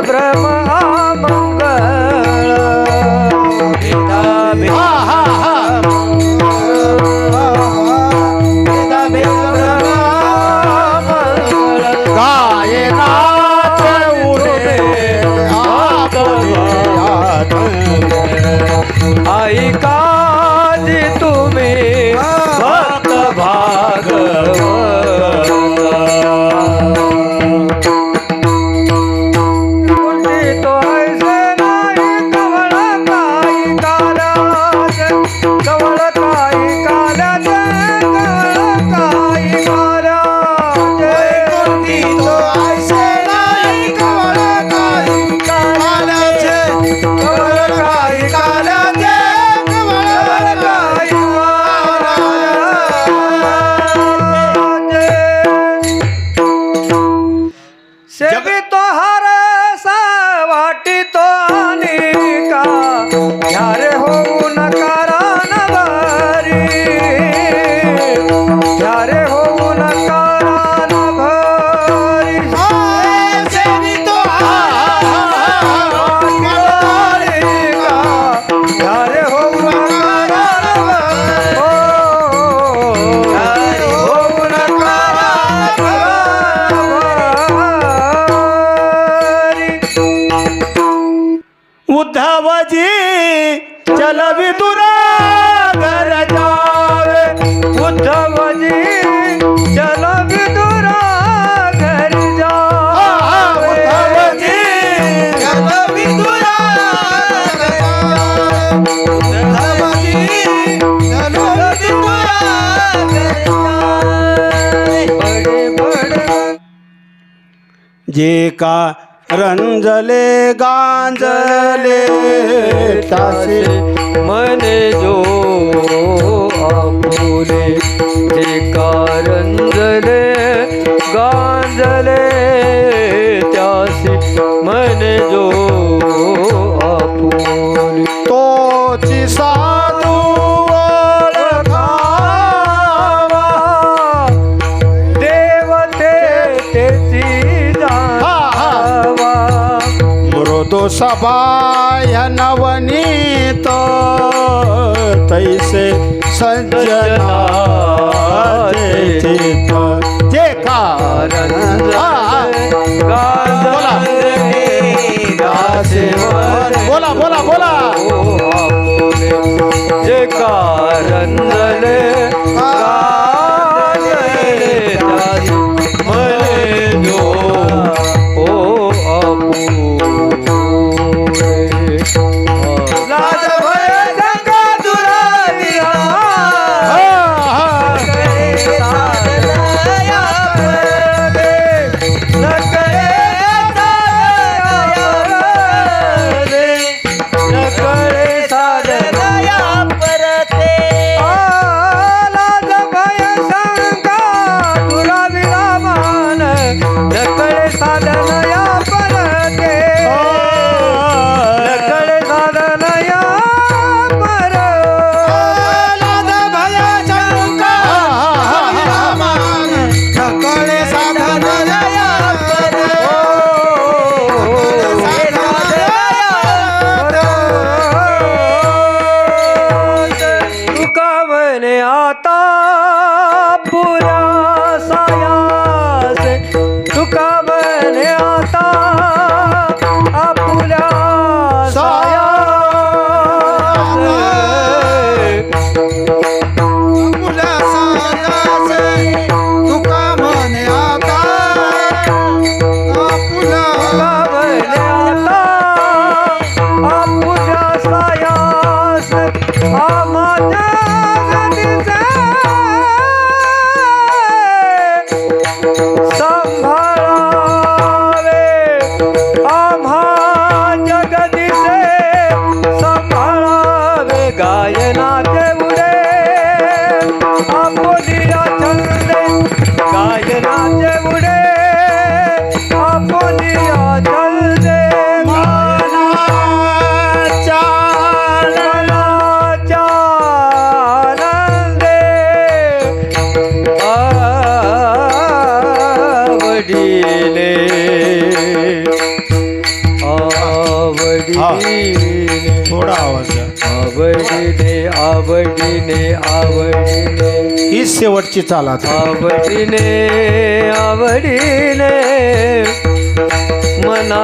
ಬ್ರಹ್ಮ जे का रंजले गांजले तासे मन जो आपुले जे का रंजले गांजले सबाय नवनीत तैसे संजना जे का? बोला। बोला बोला बोला। जे कारण गायना शेवटची चाल आवडीने आवडीने मना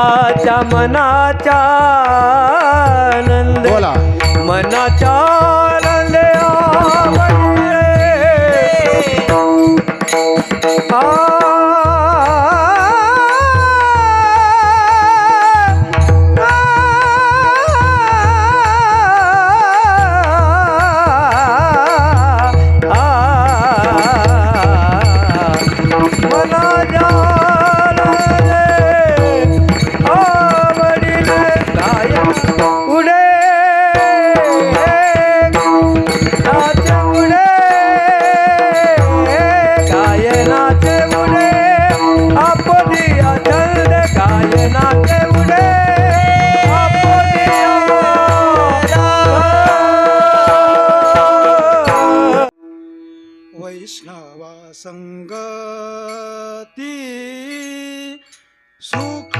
मनाच्या मनाचा आनंद. मनाचा संगति सुख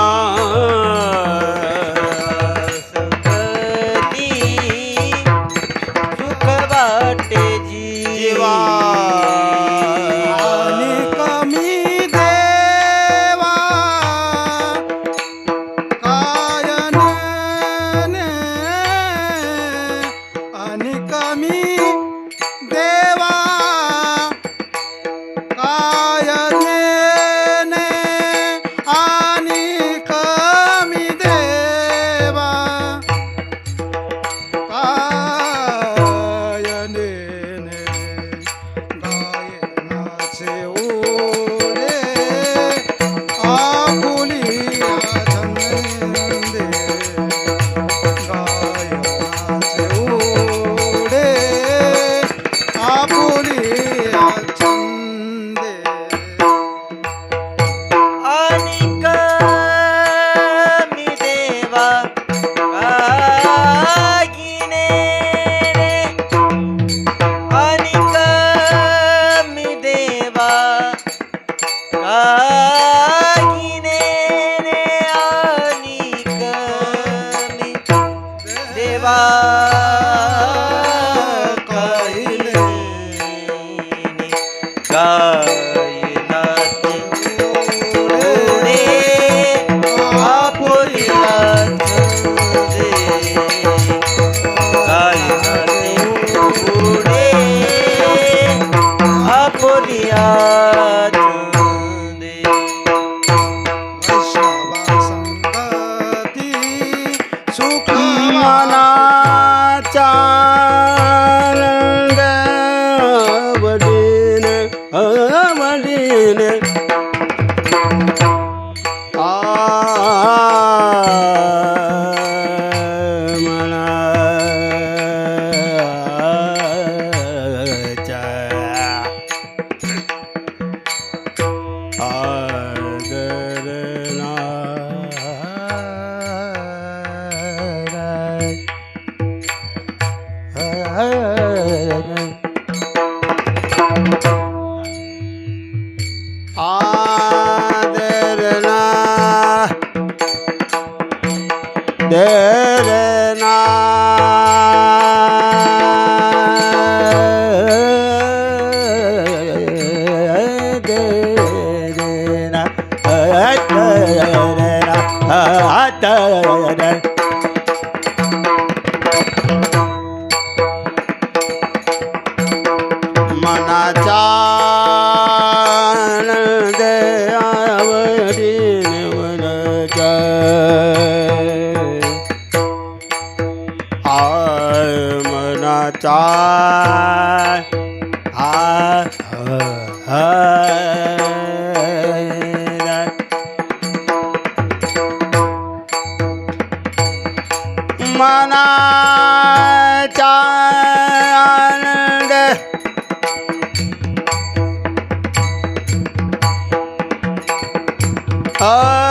de re na. Uh,